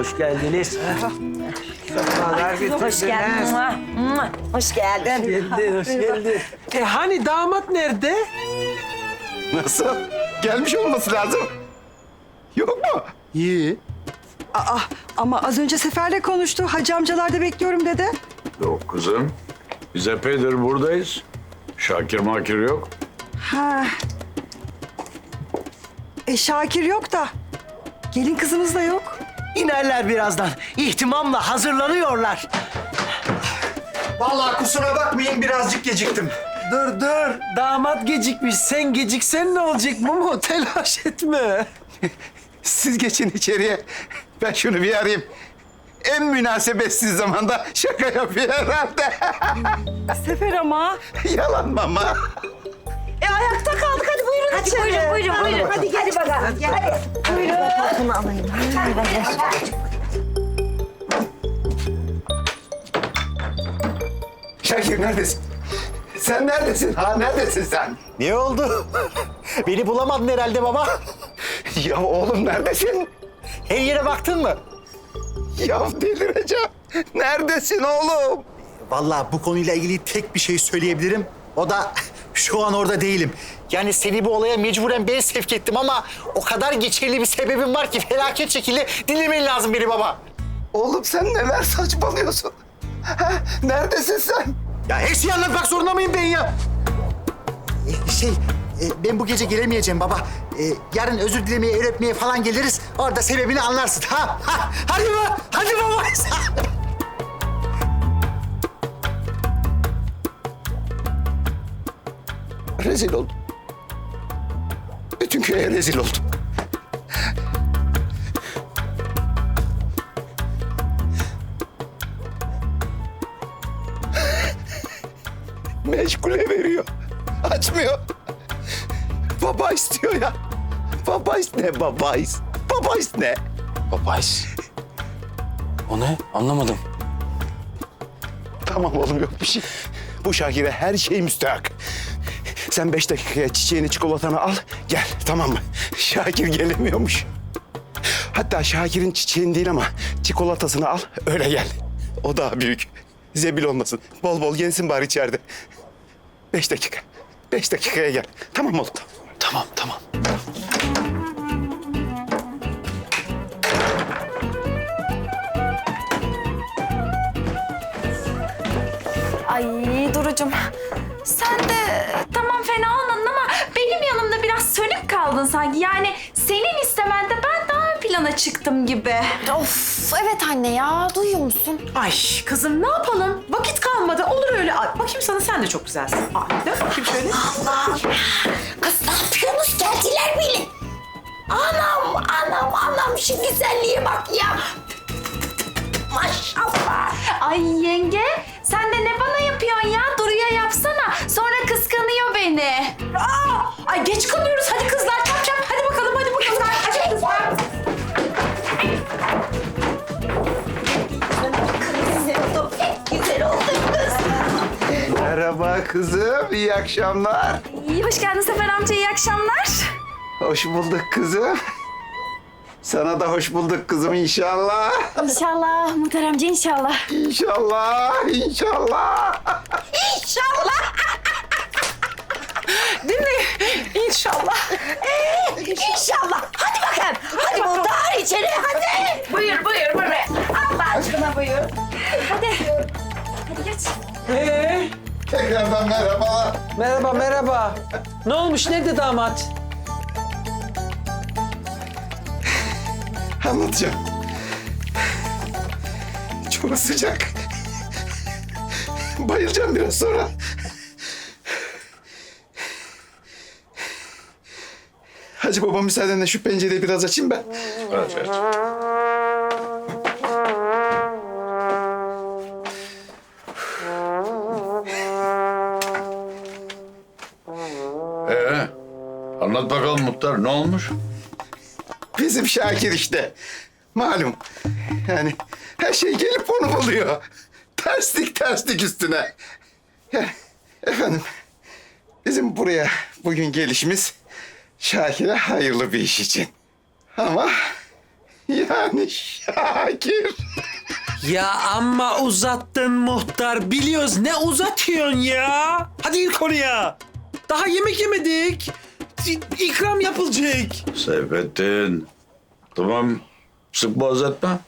Hoş geldiniz. Hoş geldin. Mua, mua. Hoş geldin. Geldin, hoş geldin. E hani damat nerede? Nasıl? Gelmiş olması lazım. Yok mu? İyi. Aa, ama az önce Sefer'le konuştu. Hacı amcalarda bekliyorum dedi. Yok kızım. Biz epeydir buradayız. Şakir makir yok. Ha. E Şakir yok da. Gelin kızımız da yok. İnerler birazdan. İhtimamla hazırlanıyorlar. Vallahi kusura bakmayın birazcık geciktim. Dur dur. Damat gecikmiş. Sen geciksen ne olacak Mumu? Telaş etme. Siz geçin içeriye. Ben şunu bir arayayım. En münasebetsiz zamanda şaka yapıyor herhalde. Sefer ama. Yalan mama. E ayakta kaldık. Hadi buyurun Hadi buyurun, buyurun, buyurun. Hadi, hadi bakalım. Hadi. Buyurun. Bunu alayım. Hadi bakalım. Şakir neredesin? Sen neredesin? Ha neredesin sen? Ne oldu? Beni bulamadın herhalde baba. Ya oğlum neredesin? Her yere baktın mı? Ya delireceğim. Neredesin oğlum? Vallahi bu konuyla ilgili tek bir şey söyleyebilirim. O da şu an orada değilim. Yani seni bu olaya mecburen ben sevk ettim ama o kadar geçerli bir sebebim var ki felaket şekilde dinlemen lazım beni baba. Oğlum sen neler saçmalıyorsun? Ha, neredesin sen? Ya her şeyi anlatmak zorunda mıyım ben ya? E, Şey, e, ben bu gece gelemeyeceğim baba. E, yarın özür dilemeye, öpmeye falan geliriz. Orada sebebini anlarsın. Ha, ha, hadi baba, hadi baba. Rezil oldum. Bütün köye rezil oldum. Meşgule veriyor. Açmıyor. Baba istiyor ya. Baba ne baba Baba ne? Babais. O ne? Anlamadım. Tamam oğlum yok bir şey. Bu Şakir'e her şey müstahak. Sen beş dakikaya çiçeğini çikolatanı al gel tamam mı? Şakir gelemiyormuş. Hatta Şakir'in çiçeğini değil ama çikolatasını al öyle gel. O daha büyük. Zebil olmasın. Bol bol yensin bari içeride. Beş dakika. Beş dakikaya gel. Tamam oğlum. Tamam, tamam. Ay Duru'cum sen kaldın sanki. Yani senin istemende ben daha ön plana çıktım gibi. Of evet anne ya duyuyor musun? Ay kızım ne yapalım? Vakit kalmadı. Olur öyle. Ay, bakayım sana sen de çok güzelsin. Ay, dön bakayım şöyle. Kız ne yapıyorsunuz geldiler bile. Anam anam anam şu güzelliğe bak ya. Maşallah. Ay yenge sen de ne bana yapıyorsun ya? Duru'ya yapsana. Sonra kıskanıyor beni. Aa, ay geç kalıyoruz. Kızım. iyi akşamlar. İyi hoş geldin Sefer amca iyi akşamlar. Hoş bulduk kızım. Sana da hoş bulduk kızım inşallah. İnşallah Muhtar amca inşallah. İnşallah, inşallah. Değil mi? İnşallah. İnşallah. Hadi bakalım. Hadi muhtar içeri hadi. Buyur buyur buyur. Allah aşkına buyur. Hadi. Hadi geç. Ee, Tekrardan merhabalar. merhaba merhaba. Ne olmuş? Nerede damat? Anlatacağım. Çok sıcak. Bayılacağım biraz sonra. Hacı baba müsaadenle şu pencereyi biraz açayım ben. Evet. Anlat bakalım Muhtar ne olmuş? Bizim Şakir işte. Malum. Yani her şey gelip onu buluyor. Terslik terslik üstüne. Ya, efendim, bizim buraya bugün gelişimiz Şakir'e hayırlı bir iş için. Ama Yani Şakir. Ya amma uzattın muhtar. Biliyoruz ne uzatıyorsun ya. Hadi gir konuya. Daha yemek yemedik. İkram yapılacak. Seyfettin. Tamam. Sık boğaz etme.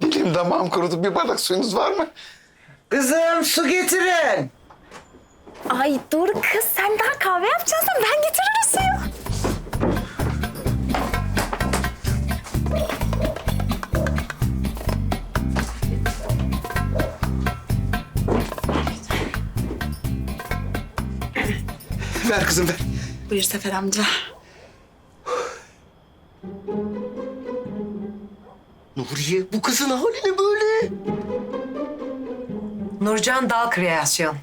Dilim damağım kurudu. Bir bardak suyunuz var mı? Kızım su getirin. Ay dur kız sen daha kahve yapacaksın. Ben getiririm suyu. Ver kızım ver. Buyur Sefer amca. Nuriye bu kızın hali ne böyle? Nurcan Dal Kreasyon.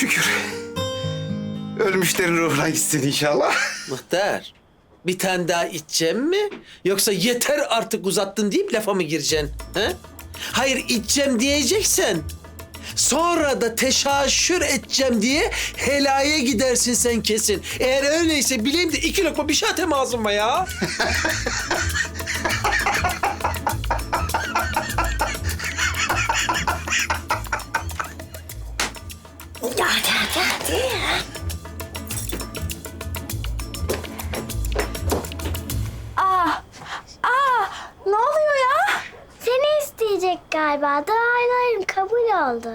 Şükür. Ölmüşlerin ruhuna gitsin inşallah. Muhtar bir tane daha içeceğim mi? Yoksa yeter artık uzattın deyip lafa mı gireceksin? He? Hayır içeceğim diyeceksen sonra da teşaşür edeceğim diye helaya gidersin sen kesin. Eğer öyleyse bileyim de iki lokma bir şey atayım ağzıma ya. kabul oldu.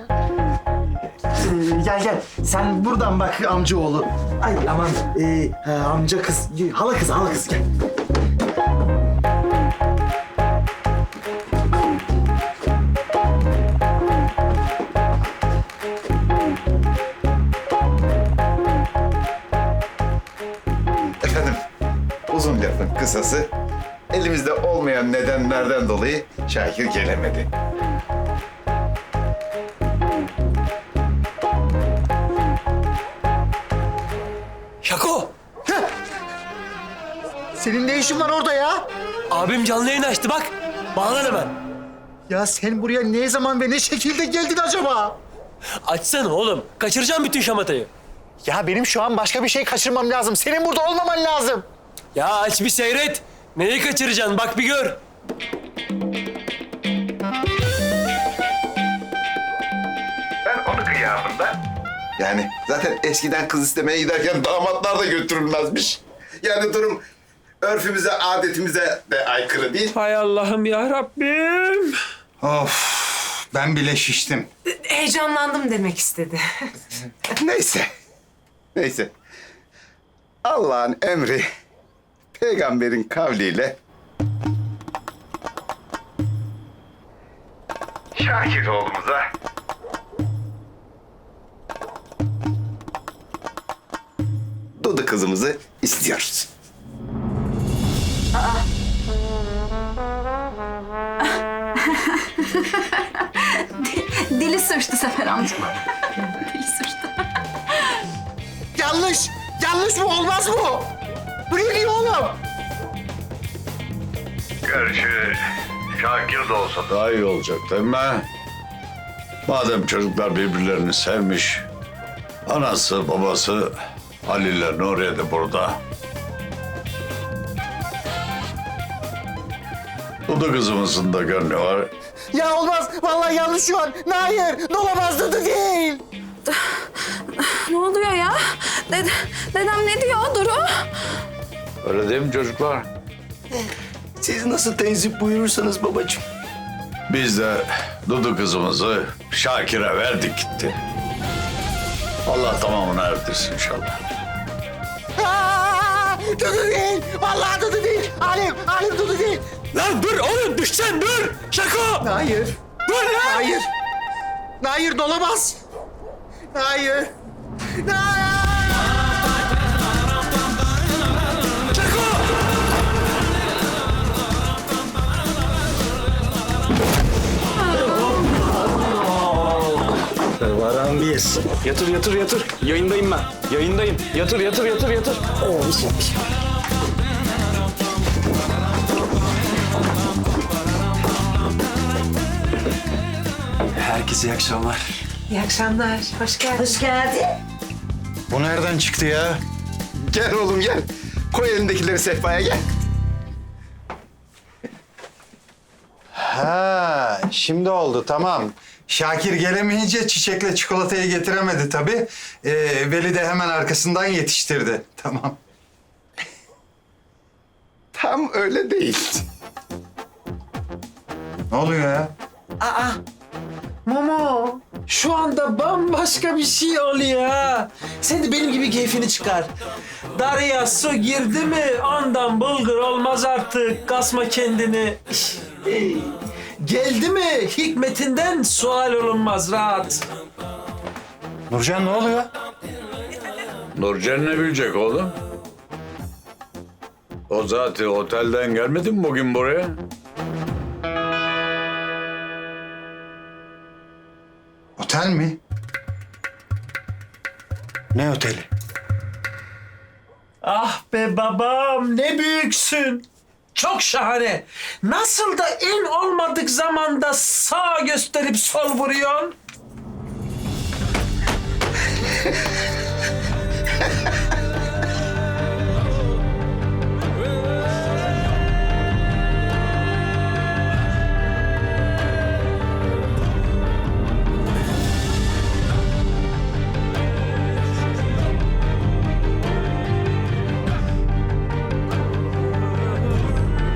Gel gel. Sen buradan bak amcaoğlu. Ay aman ee, ha, amca kız, hala kız, hala kız gel. Efendim, uzun lafın kısası elimizde olmayan nedenlerden dolayı Şakir gelemedi. Senin ne işin var orada ya? abim canlı yayın açtı bak. Bağlan hemen. Ya sen buraya ne zaman ve ne şekilde geldin acaba? Açsana oğlum. Kaçıracağım bütün şamatayı. Ya benim şu an başka bir şey kaçırmam lazım. Senin burada olmaman lazım. Ya aç bir seyret. Neyi kaçıracaksın bak bir gör. Ben onu kıyamında. Yani zaten eskiden kız istemeye giderken damatlar da götürülmezmiş. Yani durum örfümüze, adetimize de aykırı değil. Hay Allah'ım ya Rabbim. Of, ben bile şiştim. Heyecanlandım demek istedi. Neyse. Neyse. Allah'ın emri peygamberin kavliyle Şakir oğlumuza Dudu kızımızı istiyoruz. Dili sürçtü Sefer amca. Dili sürçtü. Yanlış. Yanlış mı? Olmaz bu. Buraya giy oğlum. Gerçi Şakir de olsa daha iyi olacak değil mi? Madem çocuklar birbirlerini sevmiş, anası babası Halil ile Nuriye de burada. Dudu kızımızın da gönlü var. Ya olmaz. Vallahi yanlış şu an. Hayır. Olamaz Dudu değil. Ne oluyor ya? Dede, dedem ne diyor Duru? Öyle değil mi çocuklar? Siz nasıl tenzip buyurursanız babacığım. Biz de Dudu kızımızı Şakir'e verdik gitti. Allah tamamını erdirsin inşallah. Aa, Dudu değil. Vallahi Dudu değil. Alim, Alim Dudu değil. Lan dur oğlum düşeceksin dur. Şako. Hayır. Dur lan. Hayır. Hayır dolamaz. Hayır. Hayır. Varan bir. Yatır yatır yatır. Yayındayım ben. Yayındayım. Yatır yatır yatır yatır. Oo, bir şey. Herkese iyi akşamlar. İyi akşamlar. Hoş geldin. Hoş geldin. Bu nereden çıktı ya? Gel oğlum gel. Koy elindekileri sehpaya gel. Ha, şimdi oldu tamam. Şakir gelemeyince çiçekle çikolatayı getiremedi tabii. Ee, Veli de hemen arkasından yetiştirdi. Tamam. Tam öyle değil. Ne oluyor ya? Aa, Momo, şu anda bambaşka bir şey oluyor ha. Sen de benim gibi keyfini çıkar. Darya su girdi mi ondan bulgur olmaz artık. Kasma kendini. Geldi mi hikmetinden sual olunmaz rahat. Nurcan ne oluyor? Nurcan ne bilecek oğlum? O zaten otelden gelmedi mi bugün buraya? Otel mi? Ne oteli? Ah be babam ne büyüksün. Çok şahane. Nasıl da en olmadık zamanda sağ gösterip sol vuruyorsun?